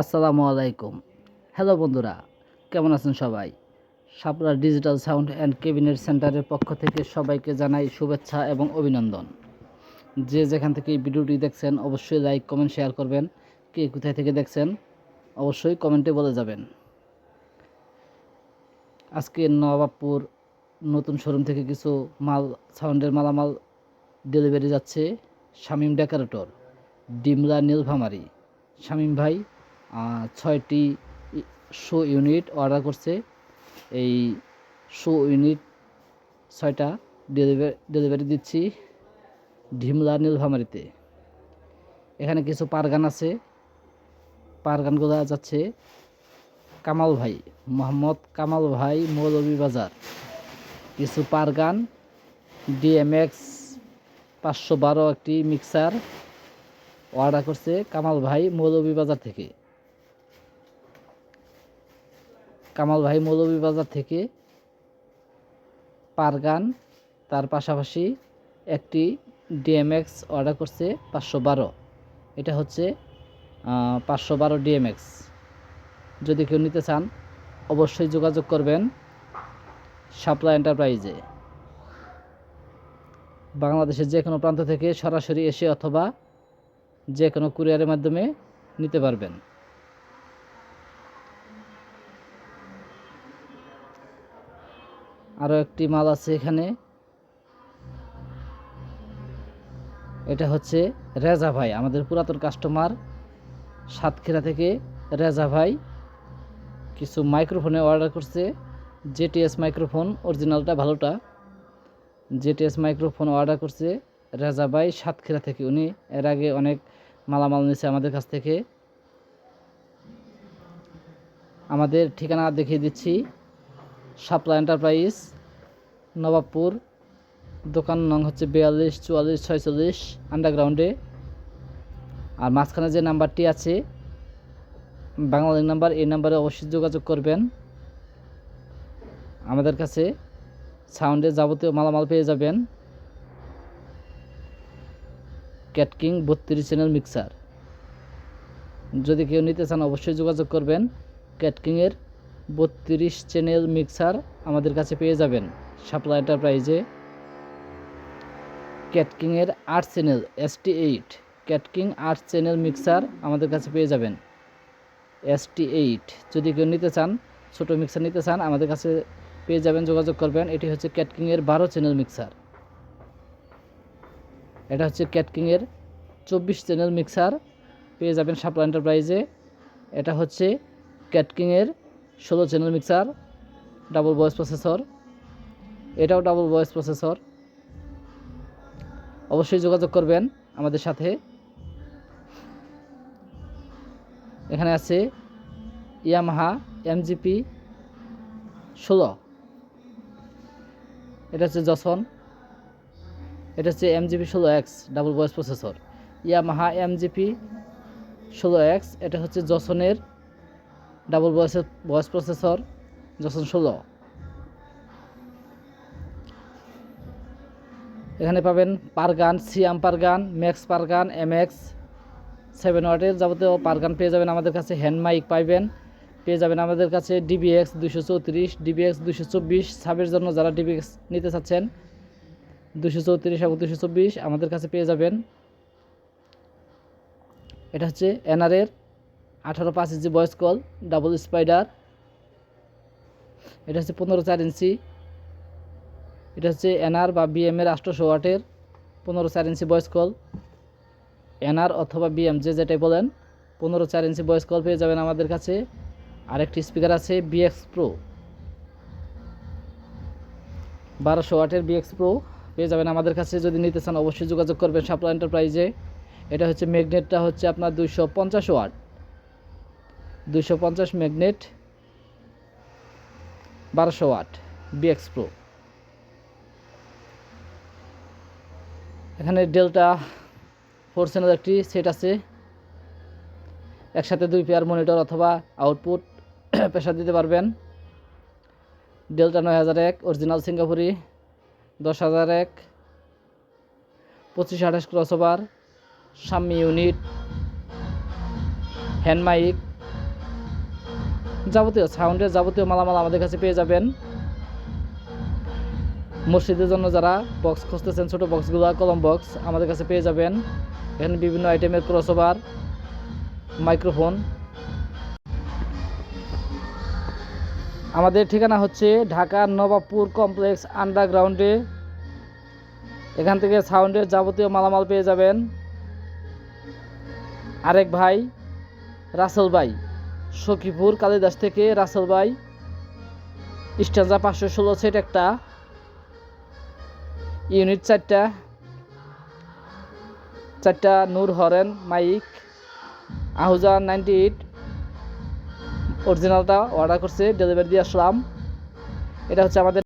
আসসালামু আলাইকুম। হ্যালো বন্ধুরা, কেমন আছেন সবাই? সাপড়া ডিজিটাল সাউন্ড অ্যান্ড কেবিনেট সেন্টারের পক্ষ থেকে সবাইকে জানাই শুভেচ্ছা এবং অভিনন্দন। যে যেখান থেকে এই ভিডিওটি দেখছেন, অবশ্যই লাইক, কমেন্ট, শেয়ার করবেন। কে কোথায় থেকে দেখছেন, অবশ্যই কমেন্টে বলে যাবেন। আজকে নবাবপুর নতুন শোরুম থেকে কিছু মাল, সাউন্ডের মালামাল ডেলিভারি যাচ্ছে শামিম ডেকারেটর, ডিমলা নীলভামারি শামিম ভাই ছয়টি শো ইউনিট অর্ডার করছে। এই শো ইউনিট ছয়টা ডেলিভারি ডেলিভারি দিচ্ছি ঢিমলা নীলভামারিতে এখানে কিছু পারগান আছে। পারগানগুলো যাচ্ছে কামাল ভাই, মোহাম্মদ কামাল ভাই মৌলভীবাজার কিছু পারগান, ডিএমএক্স পাঁচশো বারো একটি মিক্সার অর্ডার করছে কামাল ভাই মৌলভীবাজার থেকে। কামাল ভাই মৌলভীবাজার থেকে পারগান, তার পাশাপাশি একটি ডিএমএক্স অর্ডার করছে পাঁচশো বারো। এটা হচ্ছে পাঁচশো বারো ডিএমএক্স। যদি কেউ নিতে চান, অবশ্যই যোগাযোগ করবেন শাপলা এন্টারপ্রাইজে। বাংলাদেশের যে কোনো প্রান্ত থেকে সরাসরি এসে অথবা যে কোনো কুরিয়ারের মাধ্যমে নিতে পারবেন। আরও একটি মাল আছে এখানে। এটা হচ্ছে রেজা ভাই, আমাদের পুরাতন কাস্টমার সাতক্ষীরা থেকে রেজা ভাই। কিছু মাইক্রোফোনে অর্ডার করছে। জেটিএস মাইক্রোফোন অরিজিনালটা ভালোটা। জেটিএস মাইক্রোফোন অর্ডার করছে রেজা ভাই সাতক্ষীরা থেকে। উনি এর আগে অনেক মালামাল নিয়েছে আমাদের কাছ থেকে। আমাদের ঠিকানা দেখিয়ে দিচ্ছি। শাপলা এন্টারপ্রাইজ, নবাবপুর, দোকান নং হচ্ছে বিয়াল্লিশ, চুয়াল্লিশ, ছয়চল্লিশ, আন্ডারগ্রাউন্ডে। আর মাঝখানে যে নাম্বারটি আছে বাংলাদেশ নাম্বার, এই নাম্বারে অবশ্যই যোগাযোগ করবেন। আমাদের কাছে সাউন্ডে যাবতীয় মালামাল পেয়ে যাবেন। ক্যাটকিং বত্রিশ চ্যানেল মিক্সার। যদি কেউ নিতে চান, অবশ্যই যোগাযোগ করবেন ক্যাটকিংয়ের বত্রিশ চ্যানেল মিক্সার আমাদের কাছে পেয়ে যাবেন। সাপ্লাই এন্টারপ্রাইজে ক্যাটকিংয়ের আট channel S T eight Catking আট চ্যানেল মিক্সার আমাদের কাছে পেয়ে যাবেন। এস টি এইট যদি কেউ নিতে চান, ছোটো মিক্সার নিতে চান, আমাদের কাছে পেয়ে যাবেন, যোগাযোগ করবেন। এটি হচ্ছে ক্যাটকিংয়ের বারো চ্যানেল মিক্সার এটা হচ্ছে ক্যাটকিংয়ের চব্বিশ চ্যানেল মিক্সার পেয়ে যাবেন সাপ্লা এন্টারপ্রাইজে এটা হচ্ছে ক্যাটকিংয়ের ষোলো channel mixer, double voice processor, এটাও ডাবল ভয়েস প্রসেসর। অবশ্যই যোগাযোগ করবেন আমাদের সাথে। এখানে আছে ইয়ামাহা এমজিপি ষোলো। এটা হচ্ছে জসন। এটা হচ্ছে এমজিপি ষোলো X, double voice processor. Yamaha MGP ষোলো এক্স, এটা হচ্ছে জসনের ডাবল ভয়েস ভয়েস প্রসেসর জসন ষোলো। এখানে পাবেন পারগান, সিয়াম পারগান, ম্যাক্স পারগান এম এক্স সেভেন ওয়াটের যাবতীয় পারগান পেয়ে যাবেন আমাদের কাছে, হ্যান্ড মাইক পাইবেন। পেয়ে যাবেন আমাদের কাছে ডিবিএক্স দুশো চৌত্রিশ, ডিবিএক্স দুশো চব্বিশ, সাবের জন্য যারা ডিবিএক্স নিতে চাচ্ছেন দুশো চৌত্রিশ এবং দুশো চব্বিশ আমাদের কাছে পেয়ে যাবেন। এটা হচ্ছে এনআরের আঠারো পাঁচ ইঞ্চি ভয়েস কল ডাবল স্পাইডার এটা হচ্ছে পনেরো চার ইঞ্চি। এটা হচ্ছে এনআর বা বিএমের আষ্টশো ওয়াটের পনেরো চার ইঞ্চি ভয়েস কল এনআর অথবা বিএম, যে যেটাই বলেন, পনেরো চার ইঞ্চি ভয়েস কল পেয়ে যাবেন আমাদের কাছে। আরেকটি স্পিকার আছে বিএক্স প্রো বারোশো ওয়াটের বিএক্স প্রো পেয়ে যাবেন আমাদের কাছে। যদি নিতে চান, অবশ্যই যোগাযোগ করবেন সাপ্লা এন্টারপ্রাইজে। এটা হচ্ছে ম্যাগনেটটা হচ্ছে আপনার দুইশো পঞ্চাশ ওয়াট। দুইশো পঞ্চাশ ম্যাগনেট, বারোশো ওয়াট বিএক্স প্রো এখানে ডেল্টা ফোর একটি সেট আছে। একসাথে দুই পেয়ার মনিটর অথবা আউটপুট প্রেশার দিতে পারবেন। ডেল্টা নয় হাজার এক, অরিজিনাল সিঙ্গাপুরি, দশ হাজার এক, পঁচিশ আঠাশ ক্রস ওভার সাম্মি ইউনিট, হ্যান্ড মাইক যাবতীয় সাউন্ডের যাবতীয় মালামাল আমাদের কাছে পেয়ে যাবেন। মসজিদের জন্য যারা বক্স খুঁজতেছেন, ছোটো বক্সগুলো কলম বক্স আমাদের কাছে পেয়ে যাবেন। এখানে বিভিন্ন আইটেমের ক্রসওভার মাইক্রোফোন আমাদের ঠিকানা হচ্ছে ঢাকার নবাবপুর কমপ্লেক্স আন্ডারগ্রাউন্ডে এখান থেকে সাউন্ডের যাবতীয় মালামাল পেয়ে যাবেন। আরেক ভাই, রাসেল ভাই। সখীপুর কালিদাস থেকে রাসেল ভাই। স্ট্যান্ডা পাঁচশো ষোলো সেট একটা। ইউনিট চারটা। চারটা নূর horn, mic. Ahuja ninety eight. অরিজিনালটা অর্ডার করছে ডেলিভারি দিয়ে আসলাম। এটা হচ্ছে আমাদের